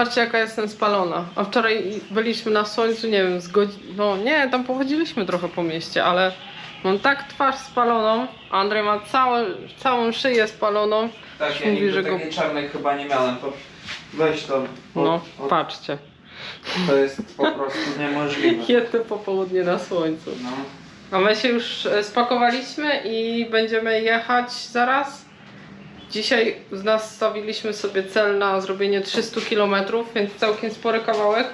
Patrzcie jaka jestem spalona. A wczoraj byliśmy na słońcu, nie wiem, z godzin... No nie, tam pochodziliśmy trochę po mieście, ale mam tak twarz spaloną. Andrzej ma całe, całą szyję spaloną. Tak, ja mówi, nigdy że go- takiej czarnej chyba nie miałem. To weź to. bo- No, bo patrzcie. To jest po prostu niemożliwe. Jedno popołudnie na słońcu. No. A my się już e, spakowaliśmy i będziemy jechać zaraz. Dzisiaj z nas stawiliśmy sobie cel na zrobienie 300 km, więc całkiem spory kawałek.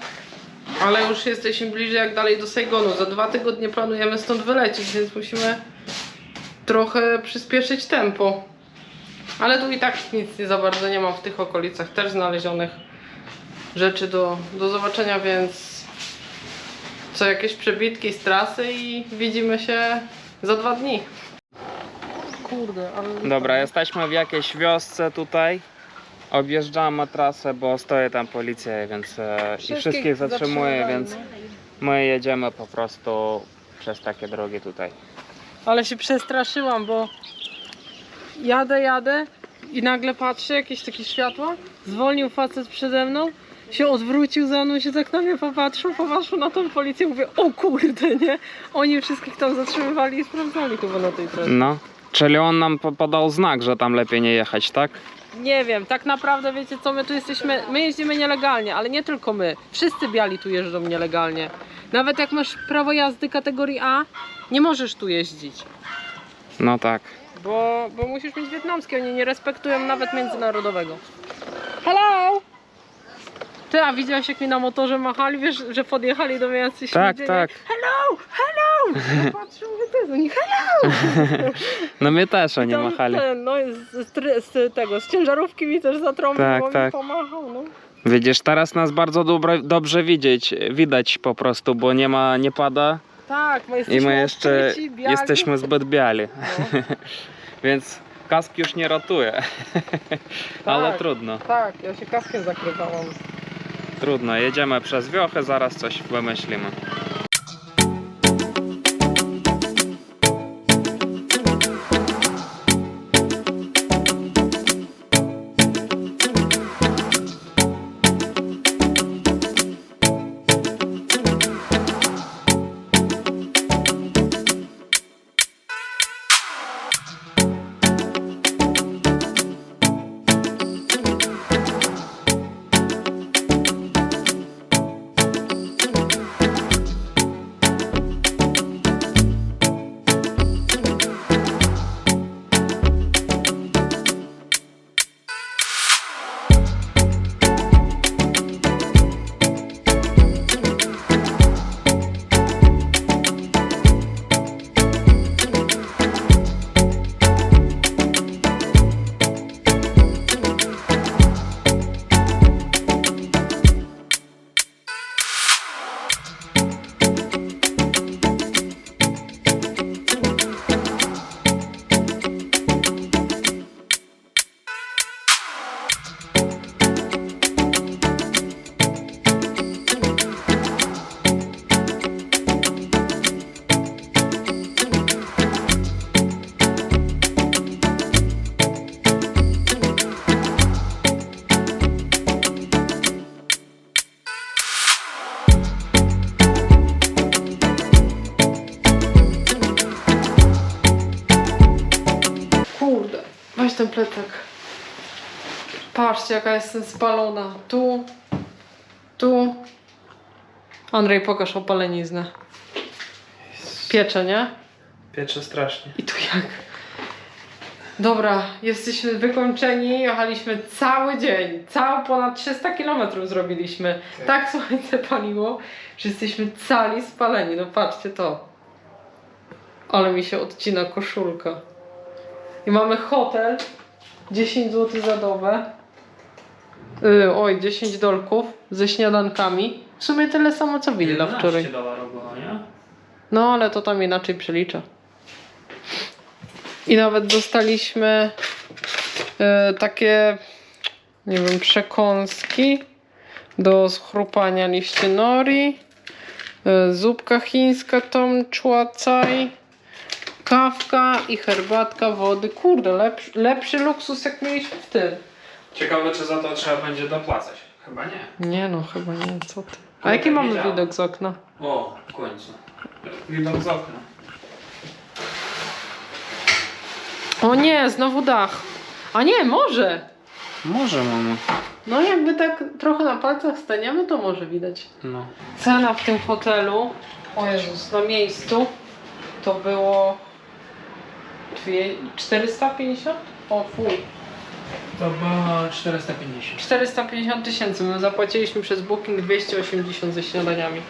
Ale już jesteśmy bliżej jak dalej do Saigonu. Za dwa tygodnie planujemy stąd wylecieć, więc musimy trochę przyspieszyć tempo. Ale tu i tak nic nie za bardzo nie ma w tych okolicach też znalezionych rzeczy do, do zobaczenia, więc co jakieś przebitki z trasy i widzimy się za dwa dni. Kurde, ale... Dobra, jesteśmy w jakiejś wiosce tutaj. Objeżdżamy trasę, bo stoi tam policja, więc e, i wszystkich zatrzymuje, zatrzymywali, więc my jedziemy po prostu przez takie drogi tutaj. Ale się przestraszyłam, bo jadę, jadę i nagle patrzę, jakieś takie światła, zwolnił facet przede mną, się odwrócił za mną, się tak na mnie popatrzył, popatrzył na tą policję, mówię, o kurde, nie? Oni wszystkich tam zatrzymywali i sprawdzali chyba na tej trasie. No, czyli on nam po- podał znak, że tam lepiej nie jechać, tak? Nie wiem, tak naprawdę wiecie co, my tu jesteśmy, my jeździmy nielegalnie, ale nie tylko my. Wszyscy biali tu jeżdżą nielegalnie. Nawet jak masz prawo jazdy kategorii A, nie możesz tu jeździć. No tak. Bo, bo musisz mieć wietnamskie, oni nie respektują nawet międzynarodowego. Hello! Ty, a widziałeś jak mi na motorze machali, wiesz, że podjechali do mnie jacyś Tak, ludzie, nie? tak. Hello! Hello! Ja patrzę, mówię, jest oni, hello! No mnie też oni Tam machali. Ten, no, z, z, try- z tego, z ciężarówki mi też zatrąbił, Tak, bo mi tak. pomachał, no. Widzisz, teraz nas bardzo dobre, dobrze widzieć, widać po prostu, bo nie ma, nie pada Tak, my i jesteśmy my jeszcze odkryci, biali. jesteśmy zbyt biali. No, Więc kask już nie ratuje. Ale Tak. trudno, tak, ja się kaskiem zakrywałam. Trudno. Jedziemy przez wiochę, zaraz coś wymyślimy. Patrzcie, jaka jestem spalona. Tu, tu. Andrzej, pokaż opaleniznę. Piecze, nie? Piecze strasznie. I tu jak? Dobra, jesteśmy wykończeni. Jechaliśmy cały dzień. Cały ponad 300 km zrobiliśmy. Tak słońce paliło, że jesteśmy cali spaleni. No patrzcie to. Ale mi się odcina koszulka. I mamy hotel. 10 zł za dobę. Yy, oj, 10 dolków ze śniadankami. W sumie tyle samo co willa wczoraj. dolarów było, nie? No, ale to tam inaczej przeliczę. I nawet dostaliśmy e, takie, nie wiem, przekąski do schrupania liście nori, e, zupka chińska tom chua kawka i herbatka wody. Kurde, lepszy, lepszy luksus jak mieliśmy w tym. Ciekawe, czy za to trzeba będzie dopłacać. Chyba nie. Nie no, chyba nie, co ty. A Kurde, jaki mamy wiedziałem. widok z okna? O, w końcu. Widok z okna. O nie, znowu dach. A nie, może. Może mamo. No jakby tak trochę na palcach staniemy, to może widać. No. Cena w tym hotelu, o Jezus, na miejscu, to było dwie- 450? O fuj. To było 450. 450 tysięcy. My zapłaciliśmy przez Booking 280 ze śniadaniami.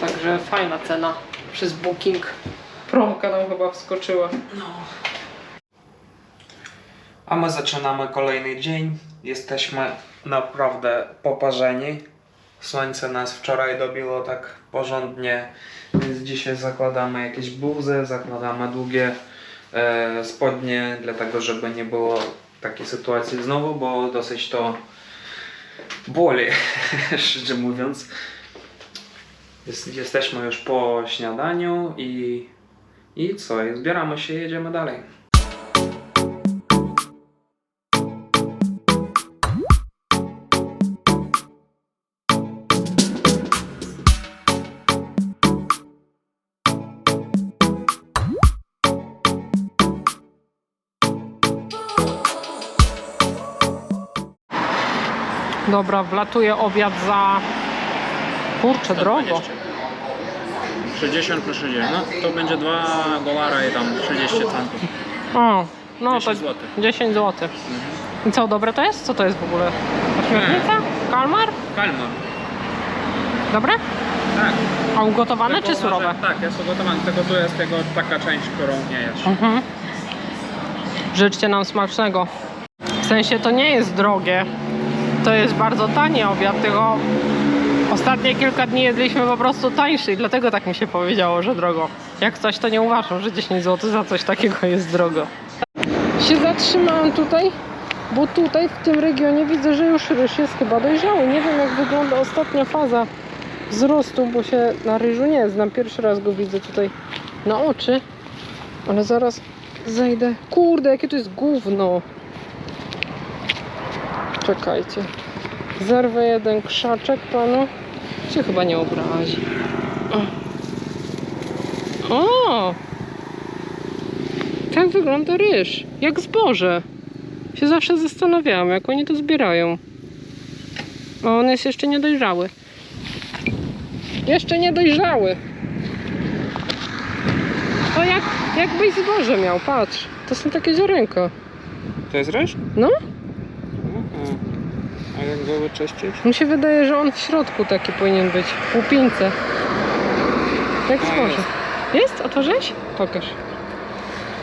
Także fajna cena przez Booking. Promka nam chyba wskoczyła. No. A my zaczynamy kolejny dzień. Jesteśmy naprawdę poparzeni. Słońce nas wczoraj dobiło tak porządnie, więc dzisiaj zakładamy jakieś bluzy, zakładamy długie e, spodnie, dlatego żeby nie było takiej sytuacji znowu, bo dosyć to boli, szczerze mówiąc. Jest, jesteśmy już po śniadaniu i, i co? Zbieramy się i jedziemy dalej. Dobra, wlatuje obiad za... Kurczę, drogo. 60 plus 60. No to będzie 2 dolara i tam 30 centów. O, no 10 to złotych. 10 zł. I co, dobre to jest? Co to jest w ogóle? Ośmiornica? Kalmar? Kalmar. Dobre? Tak. A ugotowane Tylko czy surowe? uważaj- Tak, jest ugotowane, tylko tu jest tego taka część, którą nie jesz. Mhm. Życzcie nam smacznego. W sensie to nie jest drogie. To jest bardzo tani obiad, tylko ostatnie kilka dni jedliśmy po prostu tańszy i dlatego tak mi się powiedziało, że drogo. Jak coś to nie uważam, że 10 zł za coś takiego jest drogo. Się zatrzymałam tutaj, bo tutaj w tym regionie widzę, że już ryż jest chyba dojrzały. Nie wiem jak wygląda ostatnia faza wzrostu, bo się na ryżu nie znam. Pierwszy raz go widzę tutaj na oczy. Ale zaraz zejdę. Kurde, jakie to jest gówno. Czekajcie. Zerwę jeden krzaczek panu. Się chyba nie obrazi. O! Tak wygląda ryż. Jak zboże. Się zawsze zastanawiałam, jak oni to zbierają. A on jest jeszcze niedojrzały. Jeszcze niedojrzały. O jak, jakbyś zboże miał, patrz. To są takie ziarenka. To jest ryż? No. A jak go wyczyścić? mi się wydaje, że on w środku taki powinien być. W łupince. Jak A, zboże. jest. Jest? Otworzyłeś? Pokaż.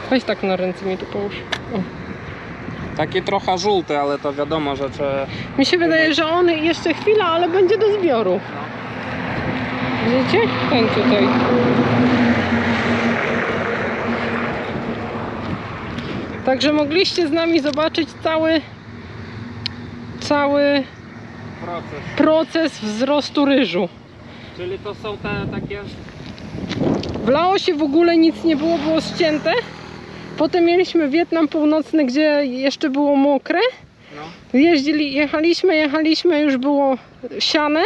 Weź tak na ręce mi tu połóż. O. Taki trochę żółty, ale to wiadomo, że trzeba... Mi się wydaje, że on jeszcze chwila, ale będzie do zbioru. Widzicie? Ten tutaj. Także mogliście z nami zobaczyć cały cały Proces. proces wzrostu ryżu. Czyli to są te takie... W Laosie w ogóle nic nie było, było ścięte. Potem mieliśmy Wietnam Północny, gdzie jeszcze było mokre. No. Jeździli, jechaliśmy, jechaliśmy, już było siane.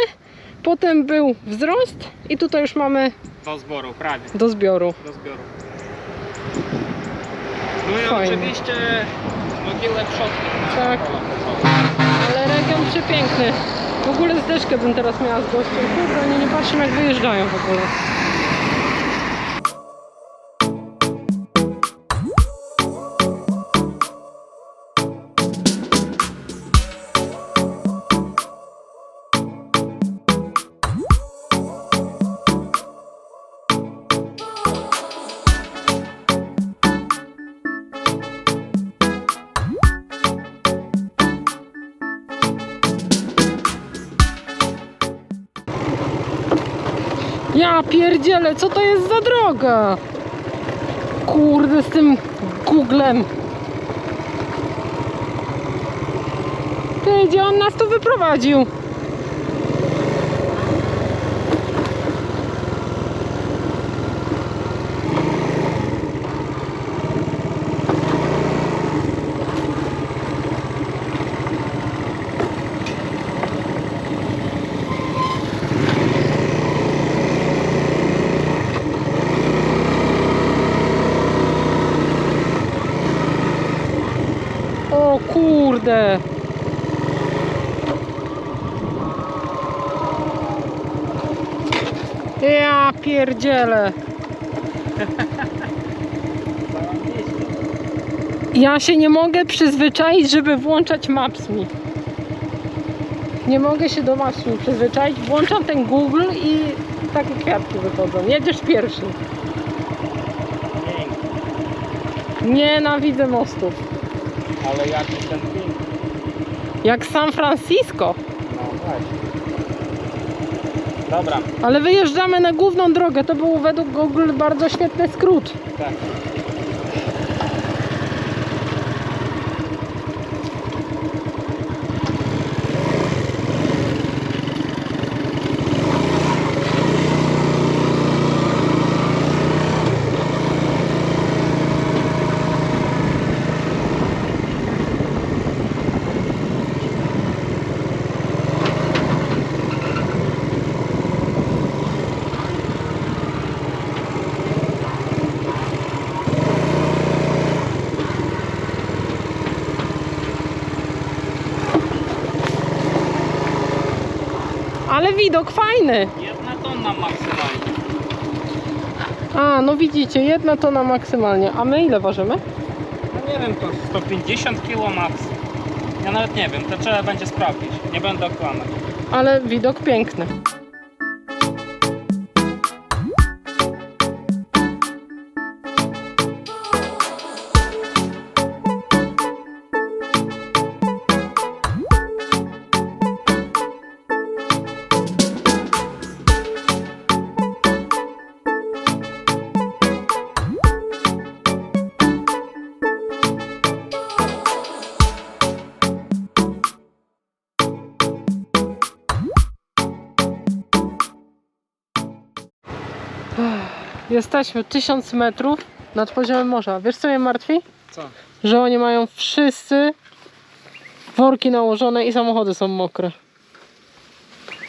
Potem był wzrost i tutaj już mamy Do zboru, prawie. do zbioru. Do zbioru. No i Fajnie. oczywiście mogilę przodki. Tak. Przepiękny. W ogóle zdeczkę bym teraz miała z gościem. Kurde, oni nie patrzą jak wyjeżdżają w ogóle. Ja pierdzielę, co to jest za droga? Kurde, z tym Googlem. Ty, gdzie on nas tu wyprowadził? O kurde! Ja pierdzielę! Ja się nie mogę przyzwyczaić, żeby włączać Maps.me. Nie mogę się do Maps.me przyzwyczaić. Włączam ten Google i takie kwiatki wychodzą. Jedziesz pierwszy. Nienawidzę mostów. Ale jaki ten film? Jak San Francisco. No właśnie. Dobra, Ale wyjeżdżamy na główną drogę. To był według Google bardzo świetny skrót. tak. Ale widok fajny. Jedna tonna maksymalnie. A, no widzicie, jedna tona maksymalnie. A my ile ważymy? No nie wiem, to 150 kg max. Ja nawet nie wiem, to trzeba będzie sprawdzić. Nie będę okłamać. Ale widok piękny. Jesteśmy 1000 metrów nad poziomem morza. Wiesz co mnie martwi? Co? Że oni mają wszyscy worki nałożone i samochody są mokre.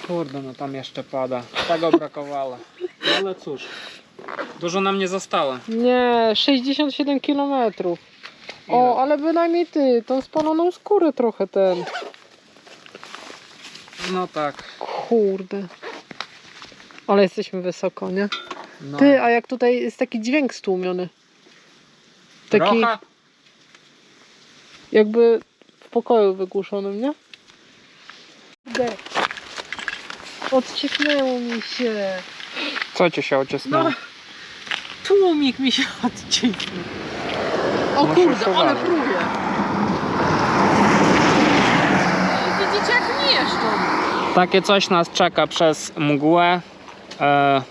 Kurde, no tam jeszcze pada. Tego brakowało. No ale cóż. Dużo nam nie zostało. Nie, 67 km. O, ale bynajmniej ty, tą spaloną skórę trochę ten. No tak. Kurde. Ale jesteśmy wysoko, nie? No. Ty, a jak tutaj jest taki dźwięk stłumiony. Taki Trochę? jakby w pokoju wygłuszonym, nie? Kurde. Odcieknęło mi się. Co ci się ocisnęło? No, tłumik mi się odciekł. O Musisz kurde, ale uważać. próbuję. Widzicie jak nie jeszcze. Takie coś nas czeka przez mgłę. E,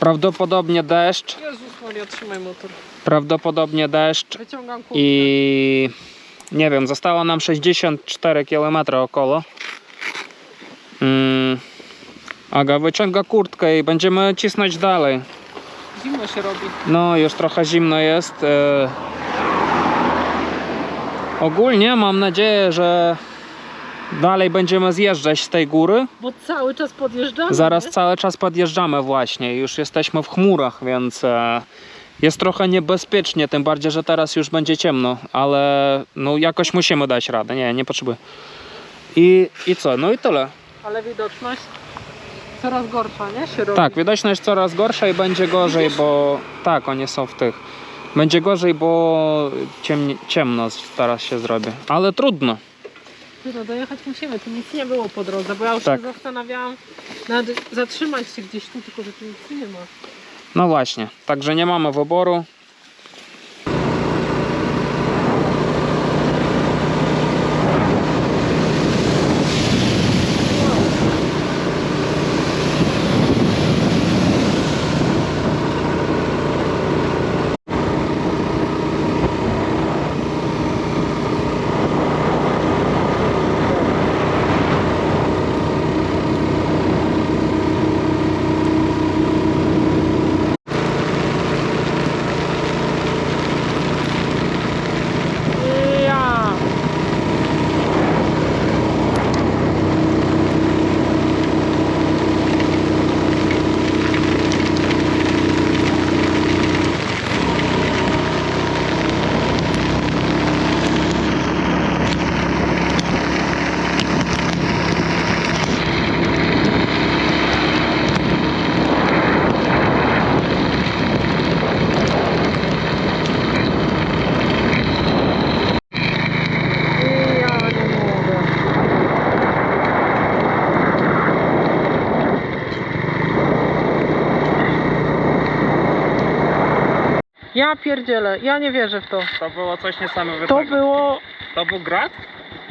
prawdopodobnie deszcz. Jezus Maria, trzymaj motor. Prawdopodobnie deszcz. Wyciągam kurtkę. I nie wiem, zostało nam 64 km około. Mm. Aga wyciąga kurtkę i będziemy cisnąć dalej. Zimno się robi. No, już trochę zimno jest. E... Ogólnie mam nadzieję, że dalej będziemy zjeżdżać z tej góry. Bo cały czas podjeżdżamy. Zaraz nie? cały czas podjeżdżamy właśnie. Już jesteśmy w chmurach, więc e... jest trochę niebezpiecznie, tym bardziej, że teraz już będzie ciemno, ale no jakoś musimy dać radę. Nie, nie potrzebuję. I, I co? No i tyle. Ale widoczność coraz gorsza, nie? Się robi. Tak, widoczność coraz gorsza i będzie gorzej, bo tak, oni są w tych. Będzie gorzej, bo ciemni, ciemno teraz się zrobi. Ale trudno. No dojechać musimy, tu nic nie było po drodze, bo ja już Tak. się zastanawiałam nawet zatrzymać się gdzieś tu, tylko że tu nic nie ma. No właśnie, także nie mamy wyboru. Ja pierdzielę, ja nie wierzę w to. To było coś niesamowitego. To było, To był grad?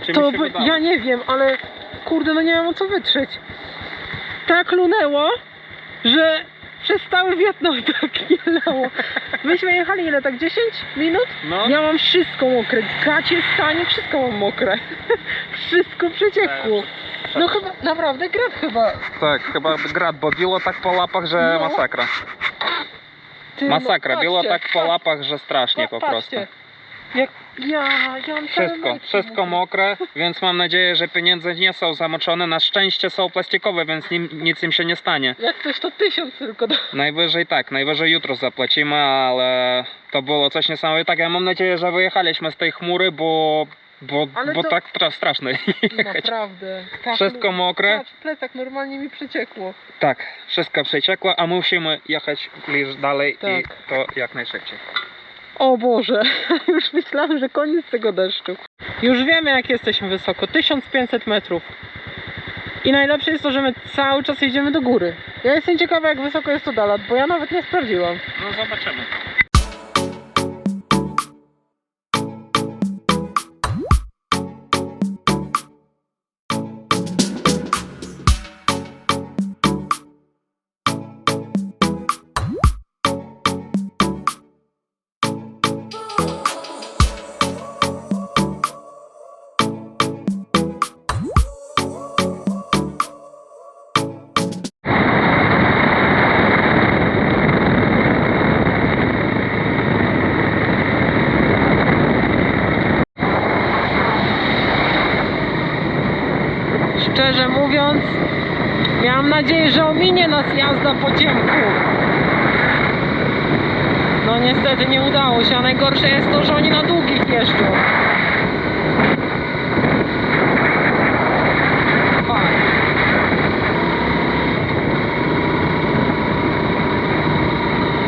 Czy to mi się by, ja nie wiem, ale kurde, no nie wiem o co wytrzeć. Tak lunęło, że przez cały Wietnam tak nie lało. Myśmy jechali ile, tak 10 minut? No, Ja mam wszystko mokre, gacie, stanie, wszystko mam mokre. Wszystko przeciekło. No chyba, naprawdę grad chyba. tak, chyba grad, bo biło tak po łapach, że No. masakra. Ty, Masakra, no, patrzcie, tak po łapach, że strasznie po prostu. patrzcie. Jak ja, ja mam całe Wszystko, majtki wszystko mokre. mokre, więc mam nadzieję, że pieniądze nie są zamoczone. Na szczęście są plastikowe, więc nim, nic im się nie stanie. Jak coś to tysiąc tylko da. Najwyżej tak, najwyżej jutro zapłacimy, ale to było coś niesamowitego. Ja mam nadzieję, że wyjechaliśmy z tej chmury, bo, bo, Ale bo to- tak tra- straszne. Naprawdę. Tak, Wszystko mokre. Patrz, plecak normalnie mi przeciekło. Tak, wszystko przeciekło, a musimy jechać bliż dalej i Tak. to jak najszybciej. O Boże, już myślałam, że koniec tego deszczu. Już wiemy jak jesteśmy wysoko, 1500 metrów. I najlepsze jest to, że my cały czas jedziemy do góry. Ja jestem ciekawa jak wysoko jest to Dalat, bo ja nawet nie sprawdziłam. No zobaczymy. Mówiąc, miałam nadzieję, że ominie nas jazda po ciemku. No niestety nie udało się, a najgorsze jest to, że oni na długich jeżdżą. Fajnie.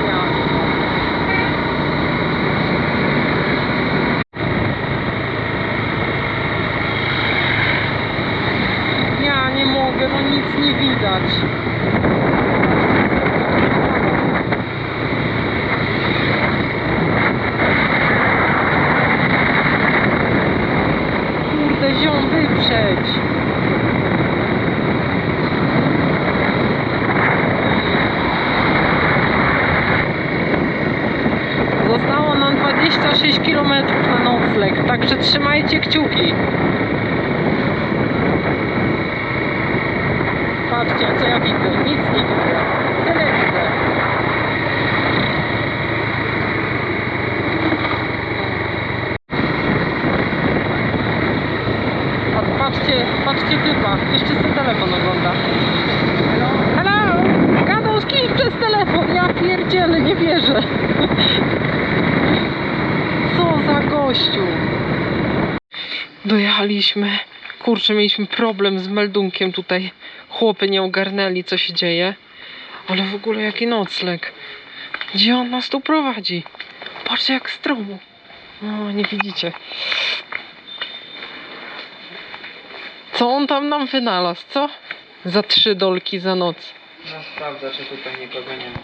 Ja. Ja nie mogę, bo nic nie widać. Kurde, ziom, wyprzeć. Zostało nam 26 km na nocleg, także trzymajcie kciuki. Patrzcie, co ja widzę. Nic nie widzę. Tyle widzę. Pa- Patrzcie, patrzcie typa. Jeszcze sobie telefon ogląda. Hello! Gadał z kimś przez telefon. Ja pierdzielę, nie wierzę. Co gościu. Dojechaliśmy. Kurczę, mieliśmy problem z meldunkiem tutaj. Chłopy nie ogarnęli, co się dzieje. Ale w ogóle jaki nocleg. Gdzie on nas tu prowadzi? Patrzcie, jak stromo. O, nie widzicie. Co on tam nam wynalazł, co? Za trzy dolki za noc. No sprawdzę, czy tutaj nikogo nie ma.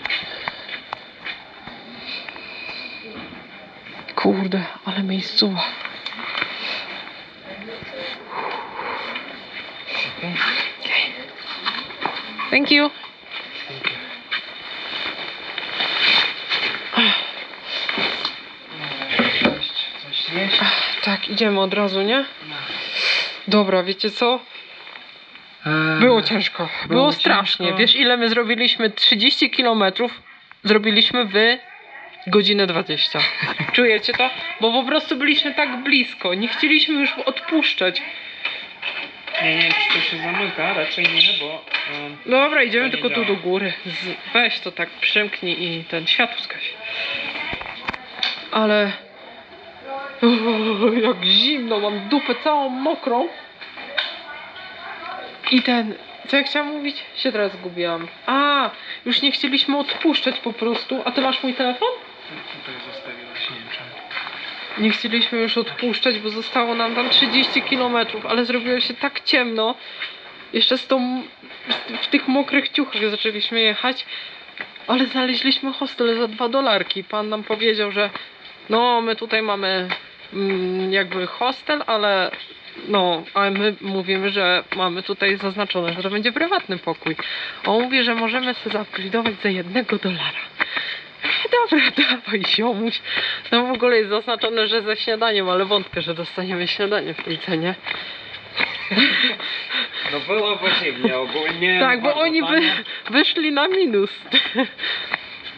Kurde, ale miejscowa. Okej. Thank you. Tak, idziemy od razu, nie? Dobra, wiecie co? Eee, Było ciężko. Było, Było strasznie. ciężko. Wiesz, ile my zrobiliśmy? 30 km zrobiliśmy w godzinę 20. Czujecie to? Bo po prostu byliśmy tak blisko. Nie chcieliśmy już odpuszczać. Nie, nie wiem, czy to się zamyka, raczej nie, bo... em, Dobra, idziemy tylko tu do góry. Z, weź to tak, przymknij i ten światło zgaś. Ale... Jak zimno, mam dupę całą mokrą. I ten... Co ja chciałam mówić? Się teraz zgubiłam. A, już nie chcieliśmy odpuszczać po prostu. A ty masz mój telefon? Tutaj zostawiłaś, nie. Nie chcieliśmy już odpuszczać, bo zostało nam tam 30 km, ale zrobiło się tak ciemno. Jeszcze z tą, w tych mokrych ciuchach zaczęliśmy jechać. Ale znaleźliśmy hostel za dwa dolarki. Pan nam powiedział, że no my tutaj mamy mm, jakby hostel, ale no, a my mówimy, że mamy tutaj zaznaczone, że to będzie prywatny pokój. On mówi, że możemy sobie zaupgrade'ować za jednego dolara. Dobra, dawaj ziomuś. Tam w ogóle jest zaznaczone, że ze śniadaniem, ale wątpię, że dostaniemy śniadanie w tej cenie. No było podziwnie ogólnie. Tak, bo bardzo oni tanie. wyszli na minus.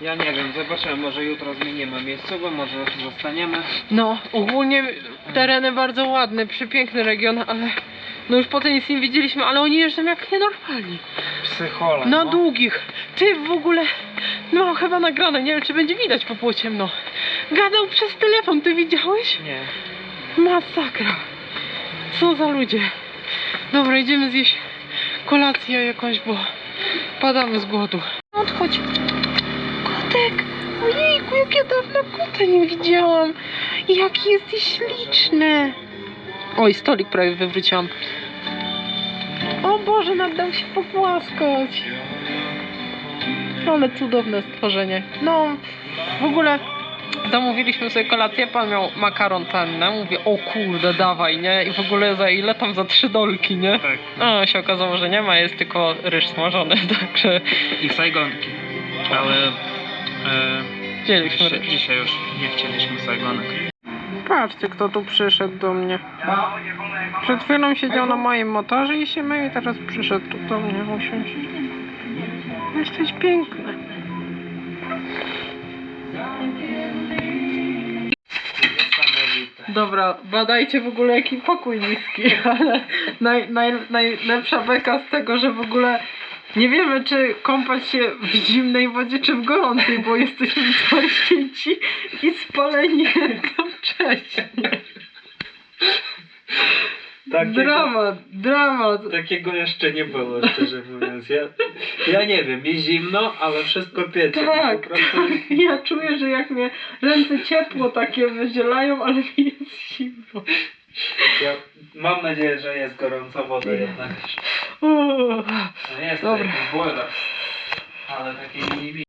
Ja nie wiem, zobaczymy, może jutro zmienimy miejscowe, może zostaniemy. No, ogólnie tereny bardzo ładne, przepiękny region, ale no już potem nic nie widzieliśmy, ale oni jeżdżą jak nienormalni. Psychola. Na no. długich. Ty w ogóle, no chyba nagrane, nie wiem czy będzie widać, bo było ciemno. Gadał przez telefon, ty widziałeś? Nie. Masakra. Co za ludzie. Dobra, idziemy zjeść kolację jakąś, bo padamy z głodu. Odchodź. Kotek! Ojejku, jak ja dawno kota nie widziałam. Jaki jesteś śliczny. Oj, stolik prawie wywróciłam. O Boże, nadał się pogłaskać. Ale cudowne stworzenie. No, w ogóle zamówiliśmy sobie kolację, pan miał makaron penne, mówię, o kurde, dawaj, nie? I w ogóle za ile tam? Za trzy dolki, nie? Tak. A się okazało, że nie ma, jest tylko ryż smażony, także I sajgonki. Ale e, wzięliśmy dzisiaj, dzisiaj już nie chcieliśmy sajgonek. Patrzcie, kto tu przyszedł do mnie. Przed chwilą siedział na moim motorze i się mył i teraz przyszedł tu do mnie usiąść. Jesteś piękny. Dobra, badajcie w ogóle jaki pokój niski, ale naj, naj, najlepsza beka z tego, że w ogóle nie wiemy czy kąpać się w zimnej wodzie czy w gorącej, bo jesteśmy zmarznięci i spaleni jednocześnie. Dramat, dramat. Takiego jeszcze nie było, szczerze mówiąc. Ja, ja nie wiem, jest zimno, ale wszystko piecze. Tak, prostu tak. Ja czuję, że jak mnie ręce ciepło takie wydzielają, ale mi jest zimno. Ja mam nadzieję, że jest gorąca woda jednak. No jest Dobra. Jakiś boiler, ale taki mini